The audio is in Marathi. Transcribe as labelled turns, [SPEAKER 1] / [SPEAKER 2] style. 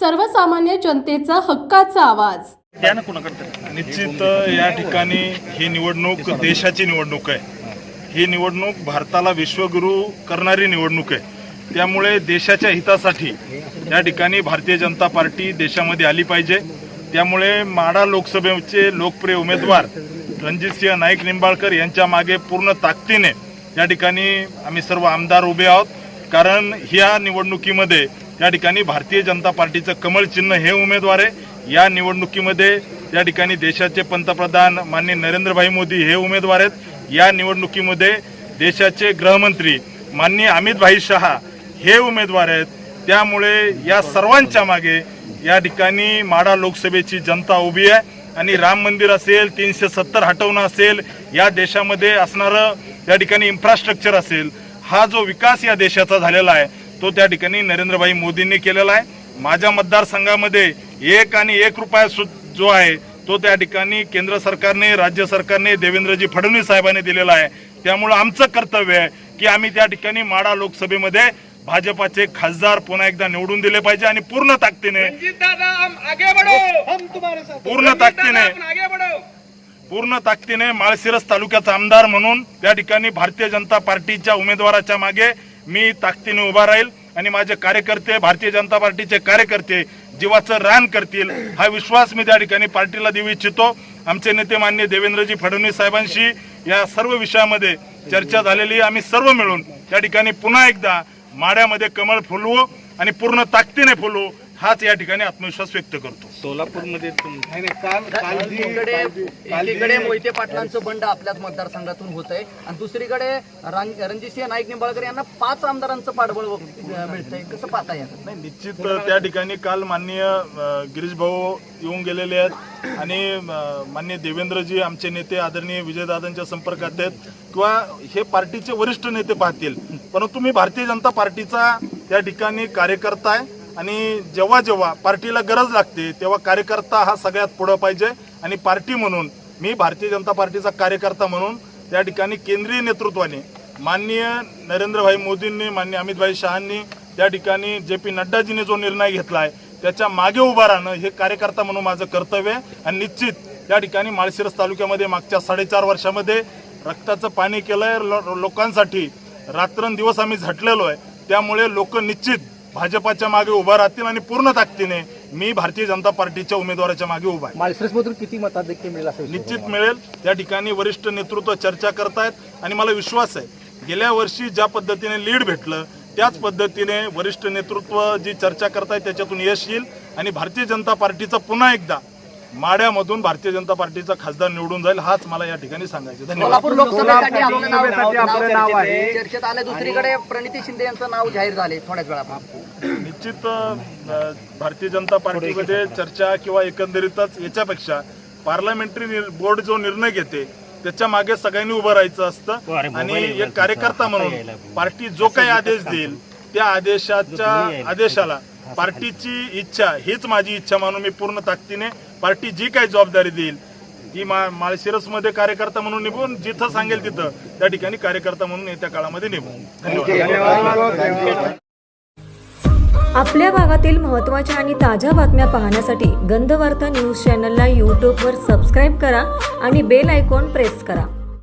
[SPEAKER 1] सर्वसामान्य जनतेचा हक्काचा आवाज.
[SPEAKER 2] निश्चित या ठिकाणी ही निवडणूक देशाची निवडणूक आहे. ही निवडणूक भारताला विश्वगुरू करणारी निवडणूक आहे. त्यामुळे देशाच्या हितासाठी या ठिकाणी भारतीय जनता पार्टी देशामध्ये आली पाहिजे. त्यामुळे माडा लोकसभेचे लोकप्रिय उमेदवार रणजितसिंह नाईक निंबाळकर यांच्या मागे पूर्ण ताकदीने या ठिकाणी आम्ही सर्व आमदार उभे आहोत. कारण ह्या निवडणुकीमध्ये या ठिकाणी भारतीय जनता पार्टीचं कमळ चिन्ह हे उमेदवार आहे. या निवडणुकीमध्ये या ठिकाणी देशाचे पंतप्रधान माननीय नरेंद्रभाई मोदी हे उमेदवार आहेत. या निवडणुकीमध्ये देशाचे गृहमंत्री माननीय अमितभाई शहा हे उमेदवार आहेत. त्यामुळे या सर्वांच्या मागे या ठिकाणी माडा लोकसभेची जनता उभी आहे. आणि राम मंदिर असेल तीनशे सत्तर हटवणं असेल या देशामध्ये असणारं या ठिकाणी इन्फ्रास्ट्रक्चर असेल हा जो विकास या देशाचा झालेला आहे तो त्या ठिकाणी नरेंद्रभाई मोदींनी केलेला आहे. माझ्या मतदारसंघामध्ये एक आणि एक रुपया सु- जो आहे तो त्या ठिकाणी केंद्र सरकारने राज्य सरकारने देवेंद्रजी फडणवीस साहेबांनी दिलेला आहे. त्यामुळं आमचं कर्तव्य आहे की आम्ही त्या ठिकाणी माडा लोकसभेमध्ये भाजपाचे खासदार पुन्हा एकदा निवडून दिले पाहिजे आणि पूर्ण ताकदीने
[SPEAKER 3] रंजीत दादा हम आगे बढ़ो. हम तुम्हारे साथ
[SPEAKER 2] पूर्ण ताकदीने
[SPEAKER 3] आगे बढ़ो.
[SPEAKER 2] पूर्ण ताकदीने माळशिरस तालुक्याचा आमदार म्हणून त्या ठिकाणी भारतीय जनता पार्टीच्या उमेदवाराच्या मागे मी ताकदीने उभा राहील आणि माझे कार्यकर्ते भारतीय जनता पार्टीचे कार्यकर्ते जीवाचं रान करतील हा विश्वास मी त्या ठिकाणी पार्टीला देऊ इच्छितो. आमचे नेते मान्य देवेंद्रजी फडणवीस साहेबांशी या सर्व विषयामध्ये चर्चा झालेली आम्ही सर्व मिळून त्या ठिकाणी पुन्हा एकदा माड्यामध्ये कमळ फुलवू आणि पूर्ण ताकदीने फुलवू हाच या ठिकाणी आत्मविश्वास व्यक्त करतो.
[SPEAKER 4] सोलापूरमध्ये तुम-
[SPEAKER 5] एकीकडे एकीकडे मोहिते पाटलांचं बंड आपल्याच मतदारसंघातून होत आहे आणि दुसरीकडे रण- रणजितसिंह नाईक निंबाळकर यांना पाच आमदारांचं पाठबळ मिळतंय. कसं पाहता येतं
[SPEAKER 2] नाही निश्चित त्या ठिकाणी काल माननीय अ, गिरीश भाऊ येऊन गेलेले आहेत. आणि अ, माननीय देवेंद्रजी आमचे नेते आदरणीय विजयदादांच्या संपर्कात आहेत. किंवा हे पार्टीचे वरिष्ठ नेते पाहतील. परंतु मी भारतीय जनता पार्टीचा त्या ठिकाणी कार्यकर्ता आहे. आणि जेव्हा जेव्हा पार्टीला गरज लागते तेव्हा कार्यकर्ता हा सगळ्यात पुढं पाहिजे. आणि पार्टी म्हणून मी भारतीय जनता पार्टीचा कार्यकर्ता म्हणून त्या ठिकाणी केंद्रीय नेतृत्वाने माननीय नरेंद्रभाई मोदींनी माननीय अमितभाई शहांनी त्या ठिकाणी जे पी नड्डाजींनी जो निर्णय घेतला आहे त्याच्यामागे उभा राहणं हे कार्यकर्ता म्हणून माझं कर्तव्य आहे. आणि निश्चित त्या ठिकाणी माळशिरस तालुक्यामध्ये मागच्या साडेचार वर्षामध्ये रक्ताचं पाणी केलंय. लो- लोकांसाठी रात्रंदिवस आम्ही झटलेलो आहे. त्यामुळे लोक निश्चित भाजपाच्या मागे उभा राहतील आणि पूर्ण ताकदीने मी भारतीय जनता पार्टीच्या उमेदवाराच्या मागे उभा आहे.
[SPEAKER 6] किती मताधिक्य मिळेल असं
[SPEAKER 2] निश्चित मिळेल. त्या ठिकाणी वरिष्ठ नेतृत्व चर्चा करतायत आणि मला विश्वास आहे. गेल्या वर्षी ज्या पद्धतीने लीड भेटलं त्याच पद्धतीने वरिष्ठ नेतृत्व जी चर्चा करतायत त्याच्यातून यश येईल. आणि भारतीय जनता पार्टीचा पुन्हा एकदा माड्यामधून भारतीय जनता पार्टीचा खासदार निवडून जाईल हाच मला या ठिकाणी सांगायचं. धन्यवाद.
[SPEAKER 5] सोलापूर लोकसभेसाठी आपलं नाव
[SPEAKER 6] लोकसभेसाठी आपलं नाव आहे.
[SPEAKER 5] चर्चेत आलं दुसरीकडे प्रणिती शिंदे यांचं नाव जाहीर झाले थोड्याच वेळापूर्वी.
[SPEAKER 2] निश्चित अ, भारतीय जनता पार्टीमध्ये चर्चा किंवा एकंदरीतच याच्यापेक्षा पार्लमेंटरी बोर्ड जो निर्णय घेते त्याच्यामागे सगळ्यांनी उभं राहायचं असतं. आणि एक कार्यकर्ता म्हणून पार्टी जो काही आदेश देईल त्या आदेशाच्या आदेशाला पार्टीची इच्छा हीच माझी इच्छा म्हणून मी पूर्ण ताकदीने पार्टी जी काही जबाबदारी देईल ती मा माळशिरसमध्ये कार्यकर्ता म्हणून निभून जिथं सांगेल तिथं त्या ठिकाणी कार्यकर्ता म्हणून येत्या काळामध्ये निभून. धन्यवाद.
[SPEAKER 7] आपल्या भागातील महत्त्वाच्या आणि ताज्या बातम्या पाहण्यासाठी गंधवार्ता न्यूज चॅनलला यूट्यूबवर सबस्क्राईब करा आणि बेल आयकॉन प्रेस करा.